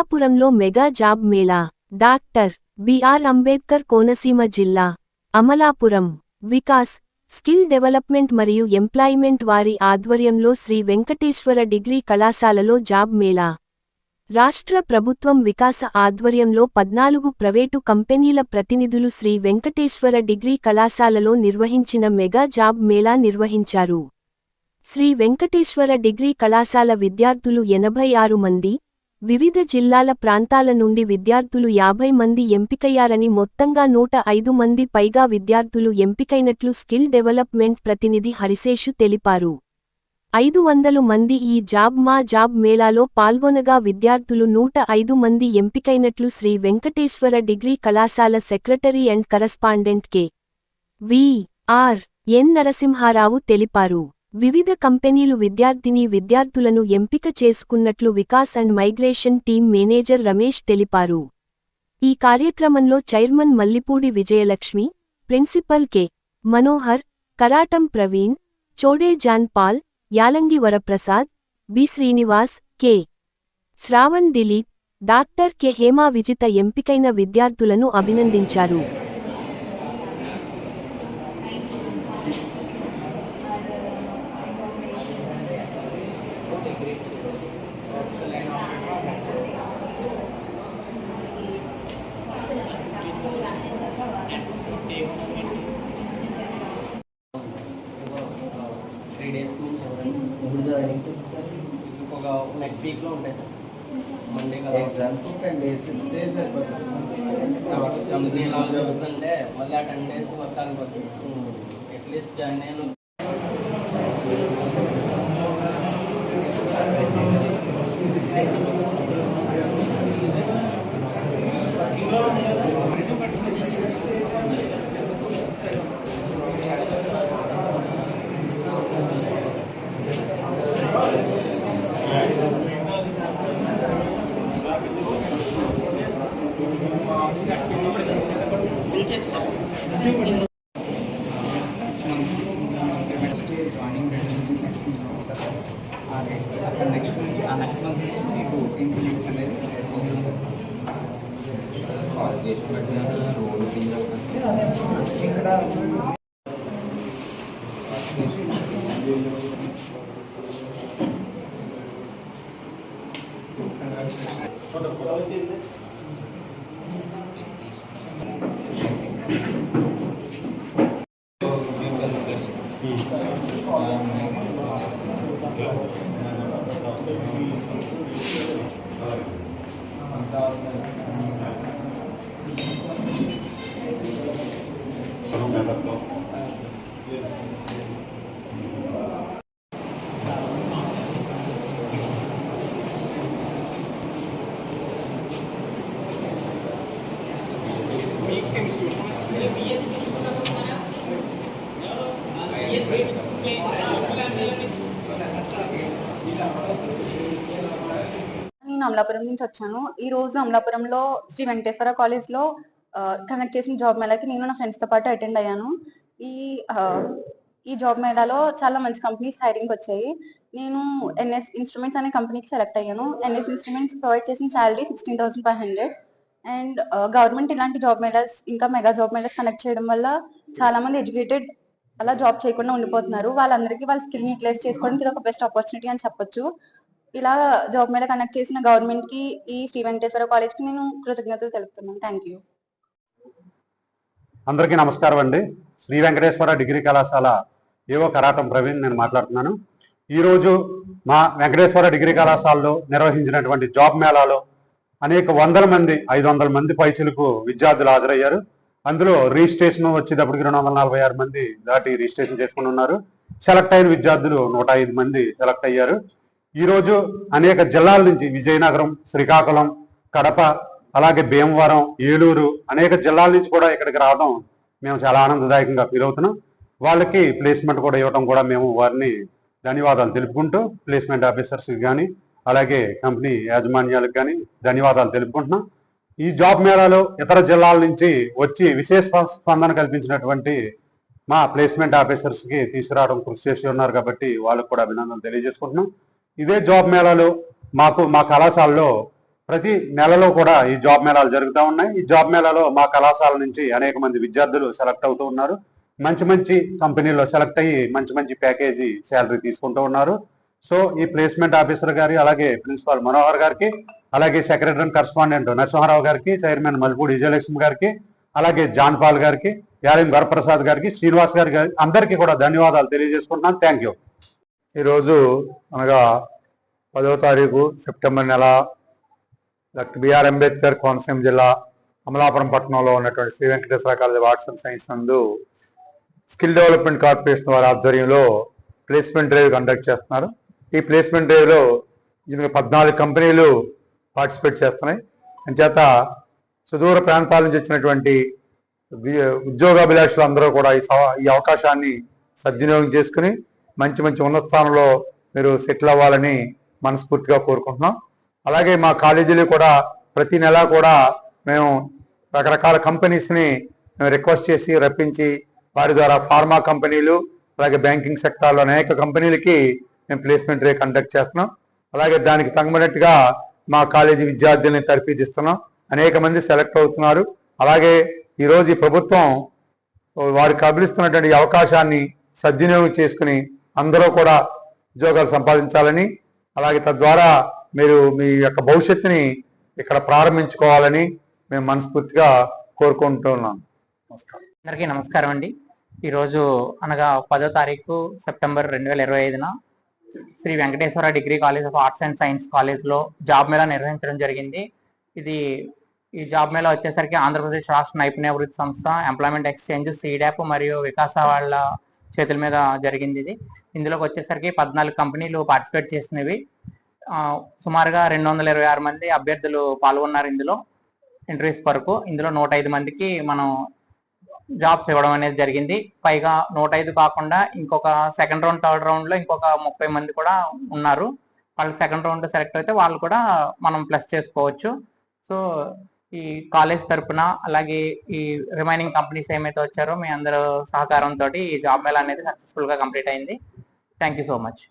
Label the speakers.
Speaker 1: అమలాపురంలో mega job mela. Doctor B R Ambedkar Konaseema జిల్లా Amalapuram. Vikas skill development మరియు employment వారి ఆధ్వర్యంలో శ్రీ వెంకటేశ్వర డిగ్రీ కళాశాలలో జాబ్ మేళా. రాష్ట్ర ప్రభుత్వం వికాస ఆధ్వర్యంలో పద్నాలుగు ప్రైవేటు కంపెనీల ప్రతినిధులు శ్రీ వెంకటేశ్వర డిగ్రీ కళాశాలలో నిర్వహించిన మెగా జాబ్ మేళా నిర్వహించారు. శ్రీ వెంకటేశ్వర డిగ్రీ కళాశాల విద్యార్థులు ఎనభై ఆరు మంది వివిధ జిల్లాల ప్రాంతాల నుండి విద్యార్థులు యాభై మంది ఎంపికయ్యారని మొత్తంగా నూట ఐదు మంది పైగా విద్యార్థులు ఎంపికైనట్లు స్కిల్ డెవలప్మెంట్ ప్రతినిధి హరిశేషు తెలిపారు. ఐదు వందలు మంది ఈ జాబ్ మా జాబ్ మేళాలో పాల్గొనగా విద్యార్థులు నూట ఐదు మంది ఎంపికైనట్లు శ్రీ వెంకటేశ్వర డిగ్రీ కళాశాల secretary and correspondent K. V. R. N. Narasimha Rao తెలిపారు. వివిధ కంపెనీలు విద్యార్థిని విద్యార్థులను ఎంపిక చేసుకున్నట్లు Vikas and migration team manager Ramesh తెలిపారు. ఈ కార్యక్రమంలో chairman Mallipudi Vijayalakshmi principal K. Manohar Karatam Praveen Chode John Paul Yalangi Varaprasad B. Srinivas K. Sravan Dilip doctor K. Hema Vijitha ఎంపికైన విద్యార్థులను అభినందించారు.
Speaker 2: త్రీ డేస్కి నుంచి
Speaker 3: ఇప్పుడు జాయినింగ్
Speaker 2: ఒక నెక్స్ట్ వీక్లో ఉంటాయి సార్. మండే కదా.
Speaker 3: ఎగ్జామ్స్ టెన్ డేస్ ఇస్తే సరిపోతుంది.
Speaker 2: నేను మళ్ళీ ఆ టెన్ డేస్ వర్క్ ఆగిపోతుంది. అట్లీస్ట్ జాయిన్ అయిన
Speaker 4: నెక్స్ట్ నుంచి ఆ నెక్స్ట్ మంత్ నుంచి మీకు ఇంక్రిమెంట్స్ అనేది
Speaker 3: ఇక్కడ その方と
Speaker 5: నేను అమలాపురం నుంచి వచ్చాను. ఈ రోజు అమలాపురంలో శ్రీ వెంకటేశ్వర కాలేజ్లో కనెక్ట్ చేసిన జాబ్ మేళాకి నేను నా ఫ్రెండ్స్తో పాటు అటెండ్ అయ్యాను. ఈ ఈ జాబ్ మేళాలో చాలా మంచి కంపెనీస్ హైరింగ్ వచ్చాయి. నేను ఎన్ఎస్ ఇన్స్ట్రుమెంట్స్ అనే కంపెనీకి సెలెక్ట్ అయ్యాను. ఎన్ఎస్ ఇన్స్ట్రుమెంట్స్ ప్రొవైడ్ చేసిన salary sixteen thousand five hundred and government ఇలాంటి జాబ్ మేళాస్ ఇంకా మెగా జాబ్ మేళాస్ కనెక్ట్ చేయడం వల్ల చాలా మంది ఎడ్యుకేటెడ్ అలా జాబ్ చేయకుండా ఉండిపోతున్నారు. వాళ్ళందరికీ వాళ్ళ స్కిల్ యూటిలైజ్ చేసుకోవడానికి ఇది ఒక బెస్ట్ ఆపర్చునిటీ అని చెప్పొచ్చు. ఇలా జాబ్ మీద కనెక్ట్ చేసిన గవర్నమెంట్కి ఈ శ్రీ వెంకటేశ్వర కాలేజ్కి నేను కృతజ్ఞతలు తెలుపుతున్నాను. థ్యాంక్ యూ
Speaker 6: అందరికీ నమస్కారం అండి. శ్రీ వెంకటేశ్వర డిగ్రీ కళాశాల ఏవో కరాటం ప్రవీణ్ నేను మాట్లాడుతున్నాను. ఈరోజు మా వెంకటేశ్వర డిగ్రీ కళాశాలలో నిర్వహించినటువంటి జాబ్ మేళాలో అనేక వందల మంది ఐదు వందల మంది పైచులకు విద్యార్థులు హాజరయ్యారు. అందులో రిజిస్ట్రేషన్ వచ్చేటప్పటికి రెండు వందల నలభై ఆరు మంది దాటి రిజిస్ట్రేషన్ చేసుకుని ఉన్నారు. సెలెక్ట్ అయిన విద్యార్థులు నూట ఐదు మంది సెలెక్ట్ అయ్యారు. ఈరోజు అనేక జిల్లాల నుంచి విజయనగరం శ్రీకాకుళం కడప అలాగే భీమవరం ఏలూరు అనేక జిల్లాల నుంచి కూడా ఇక్కడికి రావడం మేము చాలా ఆనందదాయకంగా ఫీల్ అవుతున్నాం. వాళ్ళకి ప్లేస్మెంట్ కూడా ఇవ్వడం కూడా మేము వారిని ధన్యవాదాలు తెలుపుకుంటూ ప్లేస్మెంట్ ఆఫీసర్స్కి కానీ అలాగే కంపెనీ యాజమాన్యాలకు కానీ ధన్యవాదాలు తెలుపుకుంటున్నాం. ఈ జాబ్ మేళాలో ఇతర జిల్లాల నుంచి వచ్చి విశేష స్పందన కల్పించినటువంటి మా ప్లేస్మెంట్ ఆఫీసర్స్కి తీసుకురావడం కృషి చేసి ఉన్నారు కాబట్టి వాళ్ళకు కూడా అభినందనలు తెలియజేసుకుంటున్నాం. ఇదే జాబ్ మేళాలు మాకు మా కళాశాలలో ప్రతి నెలలో కూడా ఈ జాబ్ మేళాలు జరుగుతూ ఉన్నాయి. ఈ జాబ్ మేళాలో మా కళాశాల నుంచి అనేక మంది విద్యార్థులు సెలెక్ట్ అవుతూ ఉన్నారు. మంచి మంచి కంపెనీలో సెలెక్ట్ అయ్యి మంచి మంచి ప్యాకేజీ శాలరీ తీసుకుంటూ ఉన్నారు. సో ఈ ప్లేస్మెంట్ ఆఫీసర్ గారి అలాగే ప్రిన్సిపాల్ మనోహర్ గారికి అలాగే సెక్రటరీ అండ్ కరస్పాండెంట్ నరసింహారావు గారికి చైర్మన్ మల్పూడి విజయలక్ష్మి గారికి అలాగే జాన్ పాల్ గారికి యాలిం వరప్రసాద్ గారికి శ్రీనివాస్ గారి గారి అందరికీ కూడా ధన్యవాదాలు తెలియజేసుకుంటున్నాను. Thank you.
Speaker 7: ఈరోజు అనగా పదవ తారీఖు సెప్టెంబర్ నెల డాక్టర్ బిఆర్ అంబేద్కర్ కోనసీమ జిల్లా అమలాపురం పట్టణంలో ఉన్నటువంటి Shri Venkateswara college arts and science నందు స్కిల్ డెవలప్మెంట్ కార్పొరేషన్ వారి ఆధ్వర్యంలో ప్లేస్మెంట్ డ్రైవ్ కండక్ట్ చేస్తున్నారు. ఈ ప్లేస్మెంట్ డ్రైవ్లో ఇందులో పద్నాలుగు కంపెనీలు పార్టిసిపేట్ చేస్తున్నాయి. అంచేత సుదూర ప్రాంతాల నుంచి వచ్చినటువంటి ఉద్యోగాభిలాషులు అందరూ కూడా ఈ ఈ అవకాశాన్ని సద్వినియోగం చేసుకుని మంచి మంచి ఉన్నత స్థానంలో మీరు సెటిల్ అవ్వాలని మనస్ఫూర్తిగా కోరుకుంటున్నాం. అలాగే మా కాలేజీలో కూడా ప్రతి నెల కూడా మేము రకరకాల కంపెనీస్ని మేము రిక్వెస్ట్ చేసి రప్పించి వారి ద్వారా ఫార్మా కంపెనీలు అలాగే బ్యాంకింగ్ సెక్టార్లో అనేక కంపెనీలకి మేము ప్లేస్మెంట్ రే కండక్ట్ చేస్తున్నాం. అలాగే దానికి తగ్గినట్టుగా మా కాలేజీ విద్యార్థుల్ని తర్ఫీదిస్తున్నాం. అనేక మంది సెలెక్ట్ అవుతున్నారు. అలాగే ఈరోజు ఈ ప్రభుత్వం వారికి అభిలిస్తున్నటువంటి అవకాశాన్ని సద్వినియోగం చేసుకుని అందరూ కూడా ఉద్యోగాలు సంపాదించాలని అలాగే తద్వారా మీరు మీ యొక్క భవిష్యత్తుని ఇక్కడ ప్రారంభించుకోవాలని మేము మనస్ఫూర్తిగా కోరుకుంటున్నాం నమస్కారం.
Speaker 8: అందరికీ నమస్కారం అండి. ఈరోజు అనగా పదో తారీఖు సెప్టెంబర్ రెండు వేల ఇరవై ఐదున Shri Venkateswara degree college of arts and science కాలేజ్లో జాబ్ మేళా నిర్వహించడం జరిగింది. ఇది ఈ జాబ్ మేళా వచ్చేసరికి ఆంధ్రప్రదేశ్ రాష్ట్ర నైపుణ్యాభివృద్ధి సంస్థ ఎంప్లాయ్మెంట్ ఎక్స్చేంజ్ సీడాప్ మరియు వికాస వాళ్ళ చేతుల మీద జరిగింది ఇది. ఇందులోకి వచ్చేసరికి పద్నాలుగు కంపెనీలు పార్టిసిపేట్ చేసినవి సుమారుగా రెండు వందల ఇరవై ఆరు మంది అభ్యర్థులు పాల్గొన్నారు ఇందులో ఇంటర్వ్యూస్ వరకు ఇందులో నూట ఐదు మందికి మనం జాబ్స్ ఇవ్వడం అనేది జరిగింది. పైగా నూట ఐదు కాకుండా ఇంకొక సెకండ్ రౌండ్ థర్డ్ రౌండ్లో ఇంకొక ముప్పై మంది కూడా ఉన్నారు. వాళ్ళు సెకండ్ రౌండ్ సెలెక్ట్ అయితే వాళ్ళు కూడా మనం ప్లస్ చేసుకోవచ్చు. సో ఈ కాలేజ్ తరపున అలాగే ఈ రిమైనింగ్ కంపెనీస్ ఏమైతే వచ్చారో మీ అందరూ సహకారంతో ఈ జాబ్ మేళ అనేది సక్సెస్ఫుల్గా కంప్లీట్ అయింది. Thank you so much